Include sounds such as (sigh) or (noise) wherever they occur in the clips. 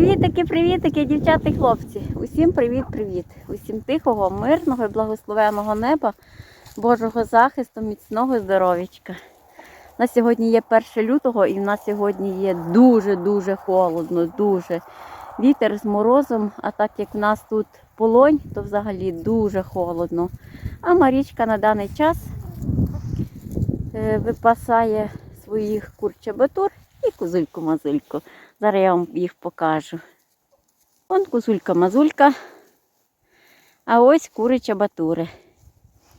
Привітики, привітики, дівчата і хлопці. Усім привіт-привіт. Усім тихого, мирного і благословеного неба, Божого захисту, міцного здоров'ячка. На сьогодні є 1 лютого і в нас сьогодні є дуже-дуже холодно, дуже. Вітер з морозом, а так як в нас тут полонь, то взагалі дуже холодно. А Марічка на даний час е, випасає своїх курчабатур і козульку-мазульку. Зараз я вам їх покажу. Вон козулька-мазулька, а ось курича батури.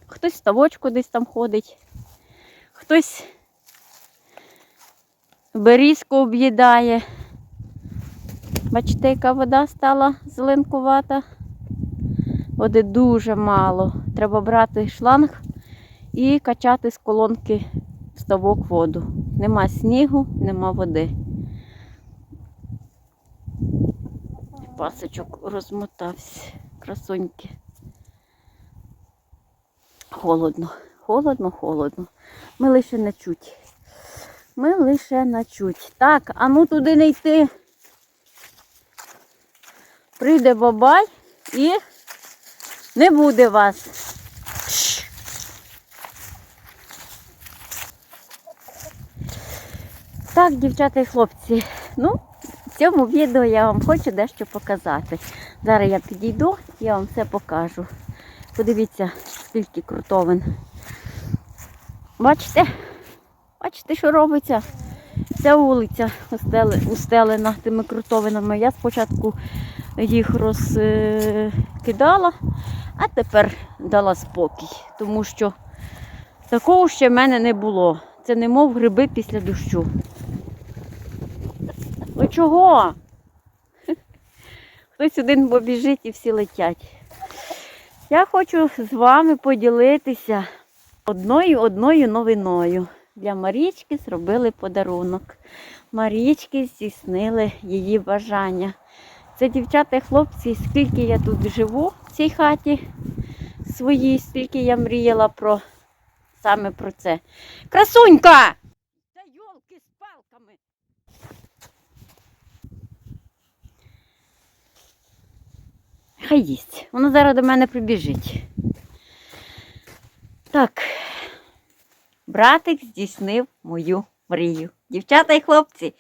Хтось в ставочку десь там ходить, хтось берізку об'їдає. Бачите, яка вода стала зеленкувата. Води дуже мало. Треба брати шланг і качати з колонки в ставок воду. Нема снігу, нема води. Пасочок розмотався. Красоньки. Холодно, холодно, холодно. Ми лише не чуть. Ми лише на чуть. Так, а ну туди не йти. Прийде бабай і не буде вас. Так, дівчата і хлопці, ну, в цьому відео я вам хочу дещо показати. Зараз я підійду, я вам все покажу. Подивіться, скільки крутовин. Бачите? Бачите, що робиться? Ця вулиця устелена тими крутовинами. Я спочатку їх розкидала, а тепер дала спокій, тому що такого ще в мене не було. Це не мов гриби після дощу. Чого? (laughs) Хтось один побіжить і всі летять. Я хочу з вами поділитися одною одною новиною. Для Марічки зробили подарунок. Марічки здійснили її бажання. Це дівчата і хлопці, скільки я тут живу в цій хаті своїй, скільки я мріяла про саме про це. Красунька! Хай їсть. Вона зараз до мене прибіжить. Так, братик здійснив мою мрію. Дівчата і хлопці,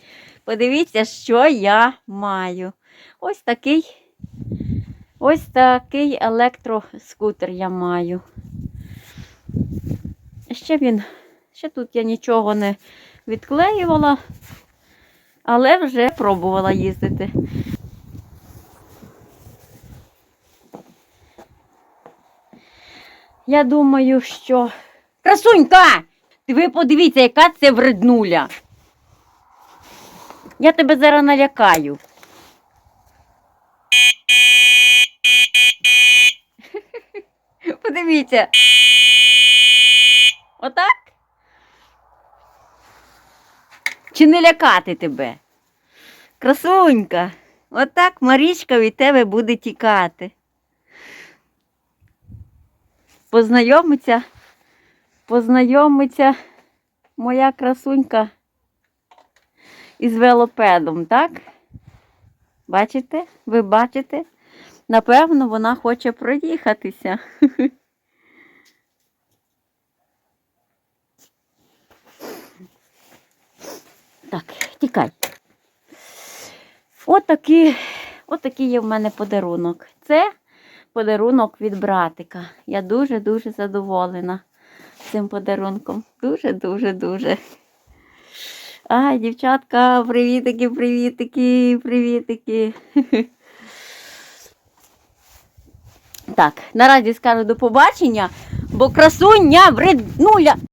подивіться, що я маю. Ось такий, ось такий електроскутер я маю. Ще він, ще тут я нічого не відклеювала, але вже пробувала їздити. Я думаю, що. Красунька! Ти ви подивіться, яка це вреднуля. Я тебе зараз налякаю. (laughs) Подивіться. Отак? Чи не лякати тебе? Красунька, отак Марічка від тебе буде тікати. Познайомиться, познайомиться моя красунька із велопедом, так? Бачите? Ви бачите? Напевно, вона хоче проїхатися. (laughs) Так, тікай. Отакий, отакий є в мене подарунок. Це подарунок від братика. Я дуже-дуже задоволена цим подарунком. Дуже-дуже дуже. Ай, дівчатка, привітики, привітики, привітики. (laughs) Так, наразі скажу до побачення, бо красуня вреднуля.